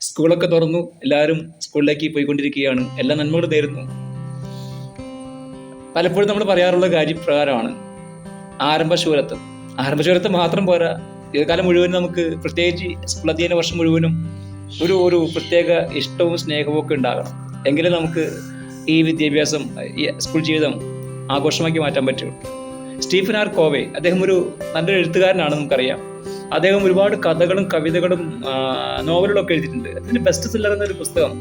സ്കൂളൊക്കെ തുറന്നു. എല്ലാവരും സ്കൂളിലേക്ക് പോയിക്കൊണ്ടിരിക്കുകയാണ്. എല്ലാ നന്മകളും നേരുന്നു. പലപ്പോഴും നമ്മൾ പറയാറുള്ള കാര്യപ്രകാരമാണ് ആരംഭശൂരത്വം ആരംഭശൂരത്വം മാത്രം പോരാ. ദീർഘകാലം മുഴുവനും നമുക്ക് പ്രത്യേകിച്ച് സ്കൂൾ അധ്യയന വർഷം മുഴുവനും ഒരു ഒരു പ്രത്യേക ഇഷ്ടവും സ്നേഹവും ഒക്കെ ഉണ്ടാകണം. എങ്കിലേ നമുക്ക് ഈ വിദ്യാഭ്യാസം ഈ സ്കൂൾ ജീവിതം ആഘോഷമാക്കി മാറ്റാൻ പറ്റുള്ളൂ. സ്റ്റീഫൻ ആർ കോവെ അദ്ദേഹം ഒരു നല്ലൊരു എഴുത്തുകാരനാണ് നമുക്കറിയാം. അദ്ദേഹം ഒരുപാട് കഥകളും കവിതകളും നോവലുകളൊക്കെ എഴുതിയിട്ടുണ്ട്. അതിന്റെ ബെസ്റ്റ് സെല്ലർ എന്നൊരു പുസ്തകം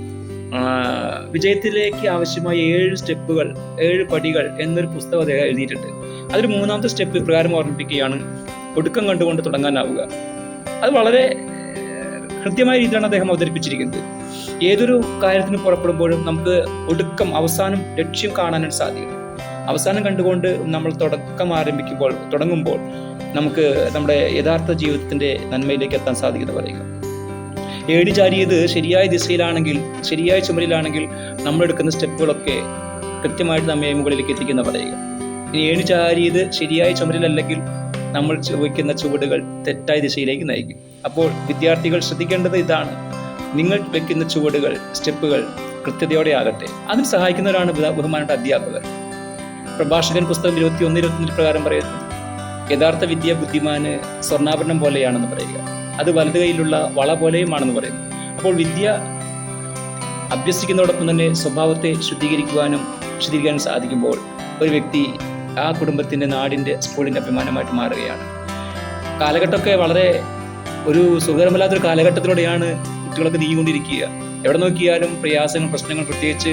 വിജയത്തിലേക്ക് ആവശ്യമായ ഏഴ് സ്റ്റെപ്പുകൾ ഏഴ് പടികൾ എന്നൊരു പുസ്തകം അദ്ദേഹം എഴുതിയിട്ടുണ്ട്. അതിൽ മൂന്നാമത്തെ സ്റ്റെപ്പ് ഇപ്രകാരം ഓർമ്മിപ്പിക്കുകയാണ്. ഒടുക്കം കണ്ടുകൊണ്ട് തുടങ്ങാനാവുക. അത് വളരെ കൃത്യമായ രീതിയിലാണ് അദ്ദേഹം അവതരിപ്പിച്ചിരിക്കുന്നത്. ഏതൊരു കാര്യത്തിന് പുറപ്പെടുമ്പോഴും നമുക്ക് ഒടുക്കം അവസാനം ലക്ഷ്യം കാണാനായിട്ട് സാധിക്കും അവസാനം കണ്ടുകൊണ്ട് നമ്മൾ തുടക്കം ആരംഭിക്കുമ്പോൾ തുടങ്ങുമ്പോൾ നമുക്ക് നമ്മുടെ യഥാർത്ഥ ജീവിതത്തിന്റെ നന്മയിലേക്ക് എത്താൻ സാധിക്കുന്ന പറയുക. ഏടി ചാരിയത് ശരിയായ ദിശയിലാണെങ്കിൽ ശരിയായ ചുമലിലാണെങ്കിൽ നമ്മളെടുക്കുന്ന സ്റ്റെപ്പുകളൊക്കെ കൃത്യമായിട്ട് നമ്മെ മുകളിലേക്ക് എത്തിക്കുന്ന പറയുക. ഇനി ഏണി ചാരിയത് ശരിയായ ചുമലിലല്ലെങ്കിൽ നമ്മൾ വയ്ക്കുന്ന ചുവടുകൾ തെറ്റായ ദിശയിലേക്ക് നയിക്കും. അപ്പോൾ വിദ്യാർത്ഥികൾ ശ്രദ്ധിക്കേണ്ടത് ഇതാണ്. നിങ്ങൾ വെക്കുന്ന ചുവടുകൾ സ്റ്റെപ്പുകൾ കൃത്യതയോടെ ആകട്ടെ. അതിന് സഹായിക്കുന്നവരാണ് ബഹുമാനപ്പെട്ട അധ്യാപകർ. പ്രഭാഷകൻ പുസ്തകം ഇരുപത്തി ഒന്ന് ഇരുപത്തിരണ്ട് പ്രകാരം പറയുന്നു യഥാർത്ഥ വിദ്യ ബുദ്ധിമാന് സ്വർണാഭരണം പോലെയാണെന്ന് പറയുക. അത് വലതു കൈയിലുള്ള വള പോലെയുമാണെന്ന് പറയുന്നു. അപ്പോൾ വിദ്യ അഭ്യസിക്കുന്നതോടൊപ്പം തന്നെ സ്വഭാവത്തെ ശുദ്ധീകരിക്കുവാനും ശുദ്ധീകരിക്കാനും സാധിക്കുമ്പോൾ ഒരു വ്യക്തി ആ കുടുംബത്തിന്റെ നാടിന്റെ സ്കൂളിന്റെ അഭിമാനമായിട്ട് മാറുകയാണ്. കാലഘട്ടമൊക്കെ വളരെ ഒരു സുഖകരമല്ലാത്തൊരു കാലഘട്ടത്തിലൂടെയാണ് കുട്ടികളൊക്കെ നീങ്ങിക്കൊണ്ടിരിക്കുക. എവിടെ നോക്കിയാലും പ്രയാസങ്ങൾ പ്രശ്നങ്ങൾ പ്രത്യേകിച്ച്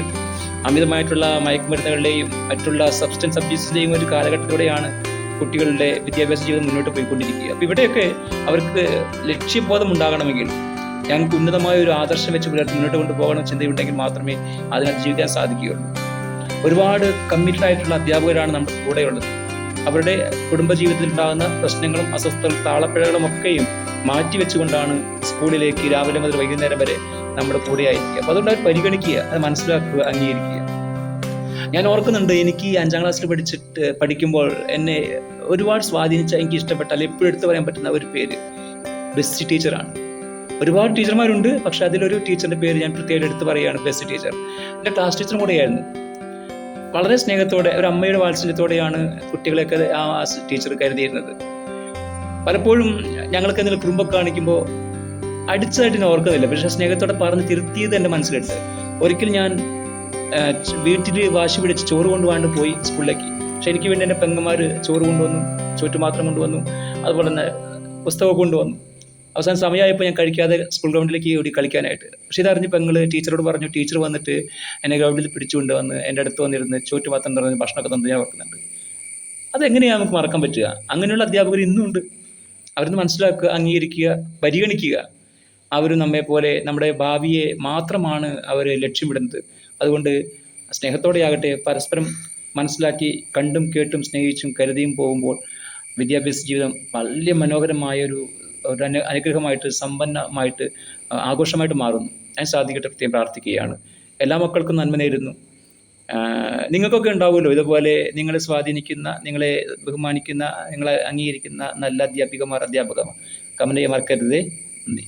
അമിതമായിട്ടുള്ള മയക്കുമരുന്നുകളുടെയും മറ്റുള്ള സബ്സ്റ്റൻസ് അബ്യൂസിന്റെയും ഒരു കാലഘട്ടത്തിലൂടെയാണ് കുട്ടികളുടെ വിദ്യാഭ്യാസ ജീവിതം മുന്നോട്ട് പോയിക്കൊണ്ടിരിക്കുക. അപ്പോൾ ഇവിടെയൊക്കെ അവർക്ക് ലക്ഷ്യബോധം ഉണ്ടാകണമെങ്കിൽ ഞങ്ങൾക്ക് ഉന്നതമായ ഒരു ആദർശം വെച്ച് പുലർത്തി മുന്നോട്ട് കൊണ്ടുപോകണം ചിന്തയുണ്ടെങ്കിൽ മാത്രമേ അതിനകത്ത് ജീവിക്കാൻ സാധിക്കുകയുള്ളൂ. ഒരുപാട് കമ്മിറ്റഡ് ആയിട്ടുള്ള അധ്യാപകരാണ് നമ്മുടെ കൂടെയുള്ളത്. അവരുടെ കുടുംബജീവിതത്തിൽ ഉണ്ടാകുന്ന പ്രശ്നങ്ങളും അസ്വസ്ഥകളും താളപ്പിഴകളും ഒക്കെയും മാറ്റി വെച്ചുകൊണ്ടാണ് സ്കൂളിലേക്ക് രാവിലെ മുതൽ വൈകുന്നേരം വരെ നമ്മുടെ കൂടെ ആയിരിക്കുക അപ്പോൾ അതുകൊണ്ട് അവർ പരിഗണിക്കുക അത് മനസ്സിലാക്കുക അംഗീകരിക്കുക. ഞാൻ ഓർക്കുന്നുണ്ട് എനിക്ക് അഞ്ചാം ക്ലാസ്സിൽ പഠിച്ചിട്ട് പഠിക്കുമ്പോൾ എന്നെ ഒരുപാട് സ്വാധീനിച്ച എനിക്ക് ഇഷ്ടപ്പെട്ട അല്ലെങ്കിൽ എപ്പോഴും എടുത്തു പറയാൻ പറ്റുന്ന ഒരു പേര് ബെസ്റ്റ് ടീച്ചറാണ് ഒരുപാട് ടീച്ചർമാരുണ്ട് പക്ഷെ അതിലൊരു ടീച്ചറിന്റെ പേര് ഞാൻ പ്രത്യേകം എടുത്ത് പറയുകയാണ് ബെസ്റ്റ് ടീച്ചർ എന്റെ ക്ലാസ് ടീച്ചറും കൂടെയായിരുന്നു. വളരെ സ്നേഹത്തോടെ ഒരു അമ്മയുടെ വാത്സല്യത്തോടെയാണ് കുട്ടികളെയൊക്കെ ആ ടീച്ചർ കരുതിയിരുന്നത്. പലപ്പോഴും ഞങ്ങൾക്ക് എന്തെങ്കിലും കുറുമ്പൊക്കെ കാണിക്കുമ്പോൾ അടിച്ചതായിട്ട് ഞാൻ ഓർക്കുന്നില്ല. പക്ഷെ സ്നേഹത്തോടെ പറഞ്ഞ് തിരുത്തിയത് എന്റെ മനസ്സിലുണ്ട്. ഒരിക്കൽ ഞാൻ വീട്ടിൽ വാശി പിടിച്ച് ചോറ് കൊണ്ടുപോകാണ്ട് പോയി സ്കൂളിലേക്ക്. പക്ഷെ എനിക്ക് വേണ്ടി എന്റെ പെങ്ങന്മാർ ചോറ് കൊണ്ടുവന്നു ചോറ്റ് മാത്രം കൊണ്ടുവന്നു അതുപോലെ തന്നെ പുസ്തകം കൊണ്ടുവന്നു. അവസാനം സമയമായപ്പോൾ ഞാൻ കഴിക്കാതെ സ്കൂൾ ഗ്രൗണ്ടിലേക്ക് ഓടി കളിക്കാനായിട്ട്. പക്ഷെ ഇതറിഞ്ഞ് പെങ്ങൾ ടീച്ചറോട് പറഞ്ഞു ടീച്ചർ വന്നിട്ട് എന്നെ ഗ്രൗണ്ടിൽ പിടിച്ചുകൊണ്ട് വന്ന് എന്റെ അടുത്ത് വന്നിരുന്ന് ചോറ്റ് മാത്രം തുറന്ന് ഭക്ഷണമൊക്കെ തന്നു ഞാൻ ഓർക്കുന്നുണ്ട് അതെങ്ങനെയാണ് നമുക്ക് മറക്കാൻ പറ്റുക? അങ്ങനെയുള്ള അധ്യാപകർ ഇന്നും ഉണ്ട് അവരൊന്ന് മനസ്സിലാക്കുക അംഗീകരിക്കുക പരിഗണിക്കുക. അവർ നമ്മെ പോലെ നമ്മുടെ ഭാവിയെ മാത്രമാണ് അവർ ലക്ഷ്യമിടുന്നത് അതുകൊണ്ട് സ്നേഹത്തോടെയാകട്ടെ പരസ്പരം മനസ്സിലാക്കി കണ്ടും കേട്ടും സ്നേഹിച്ചും കരുതിയും പോകുമ്പോൾ വിദ്യാഭ്യാസ ജീവിതം വലിയ മനോഹരമായ ഒരു ഒരു അനു അനുഗ്രഹമായിട്ട് സമ്പന്നമായിട്ട് ആഘോഷമായിട്ട് മാറുന്നു. ഞാൻ സാധിക്കട്ടെ പ്രത്യേകം പ്രാർത്ഥിക്കുകയാണ്. എല്ലാ മക്കൾക്കും നന്മ നേരുന്നു. നിങ്ങൾക്കൊക്കെ ഉണ്ടാവുമല്ലോ ഇതുപോലെ നിങ്ങളെ സ്വാധീനിക്കുന്ന നിങ്ങളെ ബഹുമാനിക്കുന്ന നിങ്ങളെ അംഗീകരിക്കുന്ന നല്ല അധ്യാപികമാർ അധ്യാപകമാർ കമന്റ് ചെയ്യാൻ മറക്കരുതേ. നന്ദി.